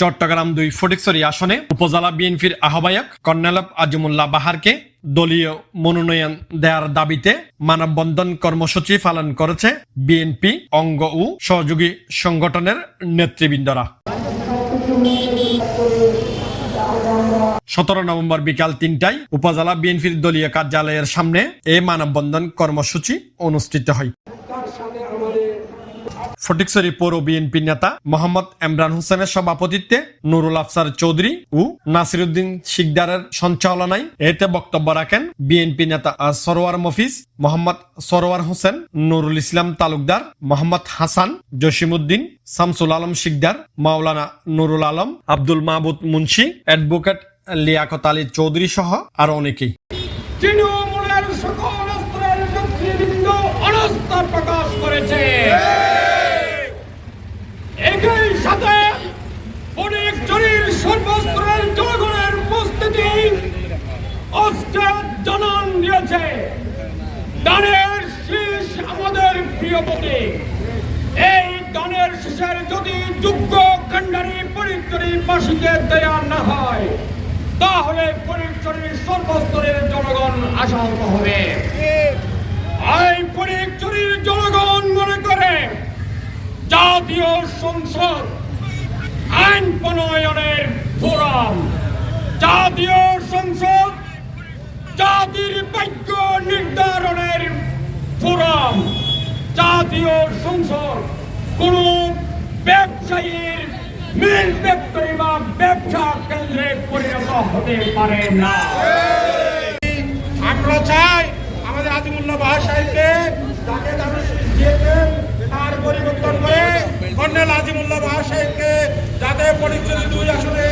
চট্টগ্রাম দুই ফটিকছড়ি আসনে উপজেলা বিএনপির আহ্বায়ক কর্নেল আজিমুল্লাহ বাহারকে দলীয় মনোনয়ন দেওয়ার দাবিতে মানববন্ধন কর্মসূচি পালন করেছে বিএনপি অঙ্গ ও সহযোগী সংগঠনের নেতৃবৃন্দরা। সতেরো নভেম্বর বিকাল তিনটায় উপজেলা বিএনপির দলীয় কার্যালয়ের সামনে এ মানববন্ধন কর্মসূচি অনুষ্ঠিত হয়। ফটিকছড়ি পৌর বিএনপি নেতা মোহাম্মদ এমরান হোসেনের সভাপতিত্বে নুরুল আফসার চৌধুরী ও নাসিরুদ্দিন শিকদারের সঞ্চালনায় এতে বক্তব্য রাখেন বিএনপি নেতা সরোয়ার মফিজ, মোহাম্মদ সরোয়ার হোসেন, নুরুল ইসলাম তালুকদার, মোহাম্মদ হাসান জসিমুদ্দিন শামসুল আলম শিকদার, মাওলানা নুরুল আলম, আব্দুল মাহবুদ মুন্সি, অ্যাডভোকেট লিয়াকত আলী চৌধুরী সহ আরও অনেকেই। আমাদের প্রিয় প্রতীক এই দানের শীষের যদি যোগ্য কান্ডারি পরিচরি বাসীকে দেয়া না হয়, তাহলে পরিচরের সর্বস্তরের জনগণ আশাহত হবে। এই পরিচরের জনগণ মনে করে, জাতীয় সংসদ, আইন প্রণয়নের ফোরাম, জাতীয় সংসদ, জাতির ভাগ্য নির্ধারণের ফোরাম। জাতীয় সংসদ কোন ব্যবসায়ীর মিল ফ্যাক্টরি বা ব্যবসা কেন্দ্রে পরিণত হতে পারে না। আমরা চাই আমাদের আজিমুল্লাহ বাহার সাহেবকে যাকে তারা পরিবর্তন করে কর্নেল আজিমুল্লাহ বাহার যাতে পরিচয় দুই আসনে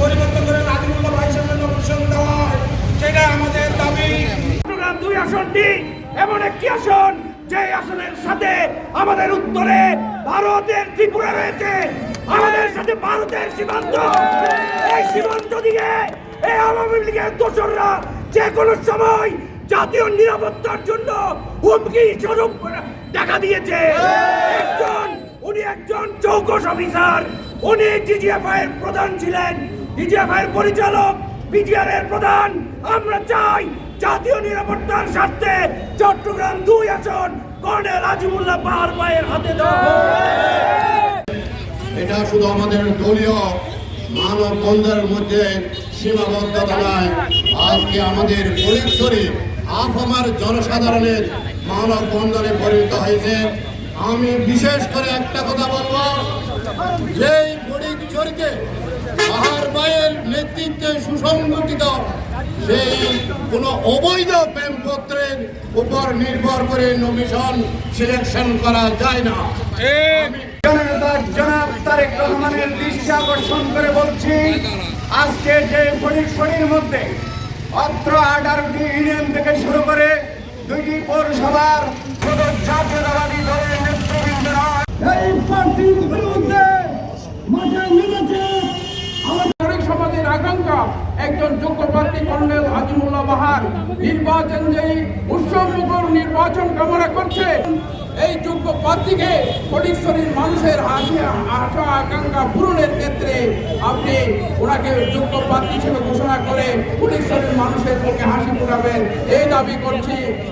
পরিবর্তন করে আজিমুল্লাহ বাহার সাহেবের নমিনেশন দেওয়া হয় সেটা আমাদের দাবি। দুই আসনটি এমন একটি আসন যে আসনের সাথে আমাদের উত্তরে ভারতের ত্রিপুরা রয়েছে, আমাদের সাথে ভারতের সীমান্ত। এই সীমান্ত দিয়ে এই আওয়ামী লীগের দোসররা যে কোনো সময় জাতীয় নিরাপত্তার জন্য হুমকি স্বরূপ দেখা দিয়েছে। একজন, উনি একজন চৌকস অফিসার। উনি ডিজিএফআই এর প্রধান ছিলেন। ডিজিএফআই এর পরিচালক বিজিআর প্রধান। আমরা চাই জাতীয় নিরাপত্তার স্বার্থে চট্টগ্রাম দুই আসন কর্নেল আজিমুল্লাহ পাহাড় পায়ের হাতে এটা শুধু আমাদের দলীয় মানব বন্ধের মধ্যে সীমাবদ্ধতা নয়, আজকে আমাদের পরিসরে আফামার জনসাধারণের মানব বন্ধনে পরিণত হয়েছে। আমি বিশেষ করে একটা কথা বলব, যেই বায়ের নেতৃত্বে সুসংগঠিত সেই কোনো অবৈধ প্রেমপত্রের উপর নির্ভর করে নমিশন সিলেকশন করা যায় না। জননেতা জনাব তারেক রহমানের দৃষ্টি আকর্ষণ করে বলছি, আজকে যে ফটিকছড়ির মধ্যে অত্র আঠারোটি ইউনিয়ন থেকে শুরু করে দুইটি পৌরসভার জাতীয়তাবাদী দলের নেতৃবৃন্দরা একজন যোগ্য প্রার্থী কর্নেল আজিমুল্লাহ বাহার নির্বাচন যেই উৎসবমুখর নির্বাচন কামনা করছে, এই যোগ্য প্রার্থীকে কটিশ্বরীর মানুষের আশা, আকাঙ্ক্ষা পূরণের ক্ষেত্রে আপনি ওনাকে যোগ্য প্রার্থী হিসেবে ঘোষণা করে কটিশ্বরীর মানুষের মুখে হাসি ফোটাবেন। এই দাবি করছি।